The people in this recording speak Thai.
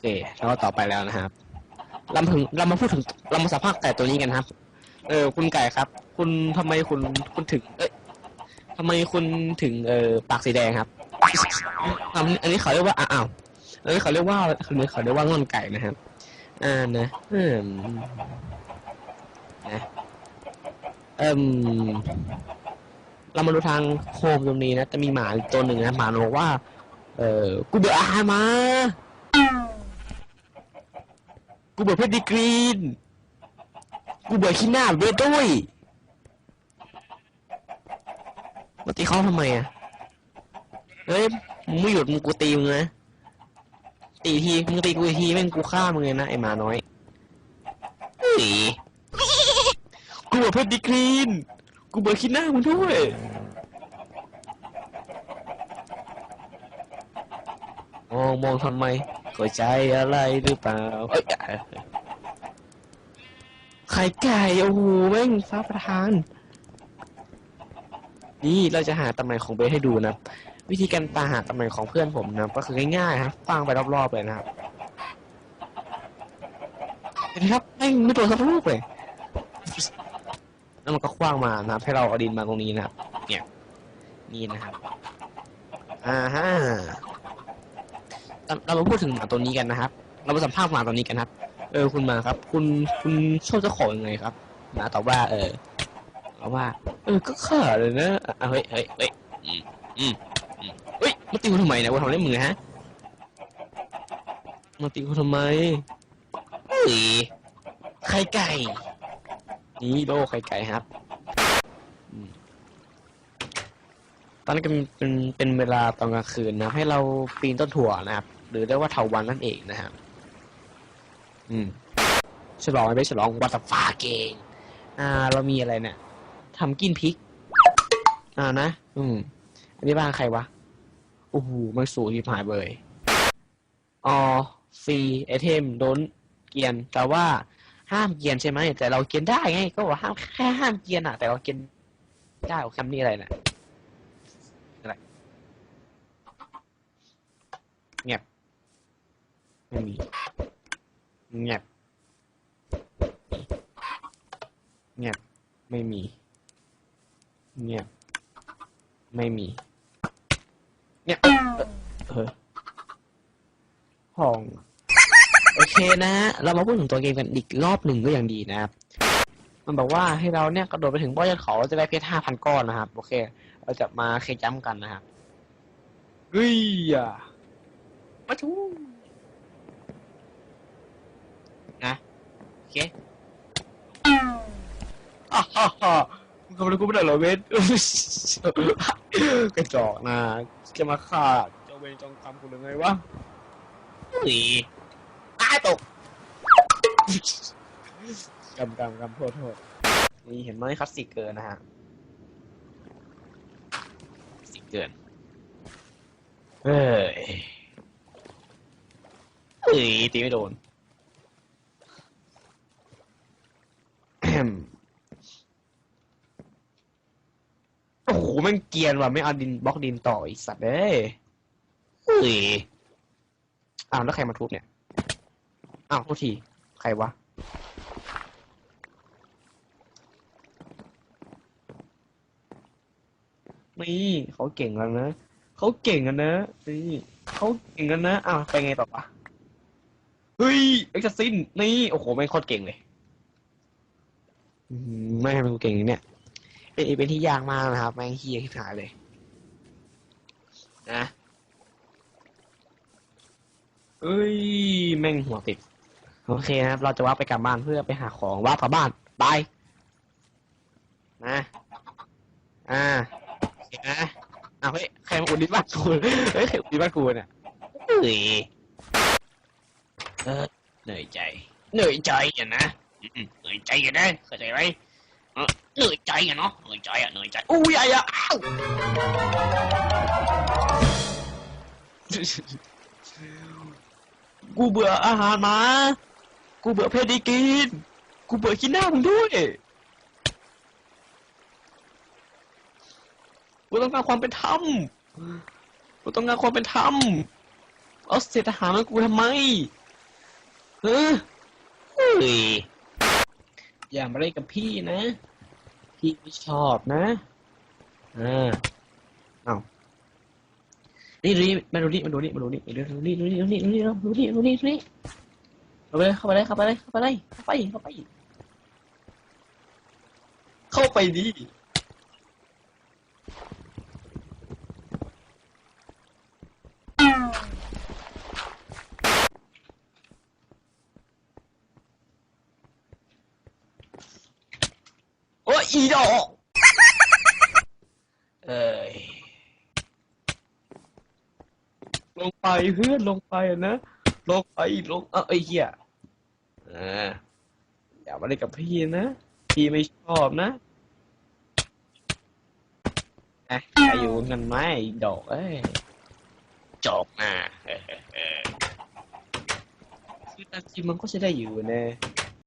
เคแล้วก็ต่อไปแล้วนะครับเรามาถึงเรามาพูดถึงเรามาสัมภาษณ์ไก่ตัวนี้กันครับ เออ คุณไก่ครับ คุณทำไมคุณคุณถึง เอ้ยทำไมคุณถึงเออปากสีแดงครับอันนี้อันนี้เขาเรียกว่าอ้าวอันนี้เขาเรียกว่าอันนี้เขาเรียกว่างอนไก่นะครับ อ่านะเอืมนะเอ่มเรามาดูทางโฮมตรงนี้นะ จะมีหมาตัวหนึ่งนะหมาบอกว่า เออกูเบื่ออาหารมา กูเบื่อเพชรดีกรีน กูเบื่อขี้หน้าเบด้วยมาตีเขาทำไมอะ เฮ้ย มึงไม่หยุดมึงกูตีมึงนะ ตีที มึงตีกูทีแม่งกูฆ่ามึงเลยนะไอหมาน้อยเฮ้ยกูเบื่อเพชรดีกรีน กูเบื่อขี้หน้ามึงด้วยมองมองทำไม เข้าใจอะไรหรือเปล่าเอ้ยไข่ไก่โอ้โหแม่งฟ้าประทาน นี่เราจะหาตำแหน่งของเบสให้ดูนะวิธีการตาหาตำแหน่งของเพื่อนผมนะก็คือง่ายๆครับฟังไปรอบๆเลยนะครับเห็นไหมครับแม่งไม่โดนสักลูกเลยแล้วมันก็คว้างมานะครับให้เราเอาดินมาตรงนี้นะครับเนี่ยนี่นะครับอ่าฮะ เราเรามาพูดถึงหมาตัวนี้กันนะครับ เรามาสัมภาษณ์หมาตัวนี้กันครับ เออคุณหมาครับ คุณคุณชอบเจ้าของยังไงครับ หมาตอบว่า เออตอบว่า เออก็ข่าเลยนะอะเฮ้ยเฮ้ยเฮ้ยอืมอืมอืมเฮ้ยมาตีกูทำไมเนี่ยกูทำอะไรมึงฮะมาตีกูทำไมเฮ้ยไข่ไก่ นี่โลไข่ไก่ครับตอนนี้เป็นเป็นเป็นเวลาตอนกลางคืนนะครับให้เราปีนต้นถั่วนะครับ หรือเรียกว่าเถาวันนั่นเองนะครับอืมฉลองไม่ฉลองวัตฟาเกงอ่า เรามีอะไรเนี่ยทำกินพริก อ่านะ อืม อันนี้บ้านใครวะโอ้โหมันสูงที่หายเบยออฟรีไอเทมโดนเกียน แต่ว่าห้ามเกียนใช่ไหม แต่เราเกียนได้ไง ก็บอกห้ามแค่ห้ามเกียนอะแต่เราเกียนได้คำนี้อะไรเนี่ยอะไรเงียบ ไม่มีเงียบเงียบไม่มีเงียบไม่มีเงียบเออห้องโอเคนะฮะเรามาพูดถึงตัวเกมกันอีกรอบหนึ่งก็ยังดีนะครับมันบอกว่าให้เราเนี่ยกระโดดไปถึงบ้อยอดเขาเราจะได้เพชรห้าพันก้อนนะครับ โอเค เราจะมาเคจัมกันนะครับเฮ้ยอะมาชูนะโอ เคอ่าฮ่าฮ่ามึงทำอะไรกูไม่ได้เหรอเวนกระจอกนะจะมาฆ่าเจ้าเวรจองกรรมกูหรือไงวะหนีตายตกกำกำกำโทษโทษนี่เห็นไหมคลาสสิกเกินนะฮะคลาสสิกเกินเฮ้ยเฮ้ยตีไม่โดน แอม โอ้โหแม่งเกรียนว่ะไม่เอาดินบล็อกดินต่ออีสัตว์เอ้ยเฮ้ยอ้าวแล้วใครมาทุบเนี่ยอ้าวโทษทีใครวะนี่เขาเก่งแล้วนะเขาเก่งกันนะนี่เขาเก่งกันนะอ้าวไปไงต่อปะเฮ้ยเอ็กซ์ซินนี่โอ้โหไม่งโคตรเก่งเลยอืม ไม่ให้มันเก่งอย่างเนี่ยเป็นอีเป็นที่ยากมากนะครับ แม่งเฮียที่หายเลย นะเอ้ย แม่งหัวติด โอเคนะครับ เราจะว่าไปกลับบ้านเพื่อไปหาของว่ากลับบ้านบายนะ อ่าเคนะอ้าวเฮ้ยใครมาอุดดินบ้านกูเฮ้ยใครอุดดินบ้านกูเนี่ยเฮ้ยเออเหนื่อยใจ เหนื่อยใจอะนะ อืมเหนื่อยใจอะนะเข้าใจไหมเออเหนื่อยใจอะเนาะเหนื่อยใจอะเหนื่อยใจอู้ยอะอ้าวกูเบื่ออาหารหมากูเบื่อเพดิกิน กูเบื่อกินหน้ามึงด้วย กูต้องการความเป็นธรรม กูต้องการความเป็นธรรม เอาเศษอาหารมากูทำไมเฮ้ยเฮ้ย อย่ามาเล่นกับพี่นะ พี่ไม่ชอบนะอ่าเอานี่ดูนี่มาดูนี่มาดูนี่มาดูนี่ดูนี่ดูนี่ดูนี่ดูนี่ดูนี่ดูนี่ดูนี่เข้าไปเลยเข้าไปเลยเข้าไปเลยเข้าไปเลยเข้าไปเข้าไปเข้าไปดิ อีดอกเอ้ยลงไปเพื่อนลงไปอะนะลงไปลงเอ้าไอ้เหี้ยอ่าอย่ามาเล่นกับพี่นะพี่ไม่ชอบนะอะอยุเงินไหมดอกเอ้ยจอกนะคือตาจริมันก็จะได้อยู่นะ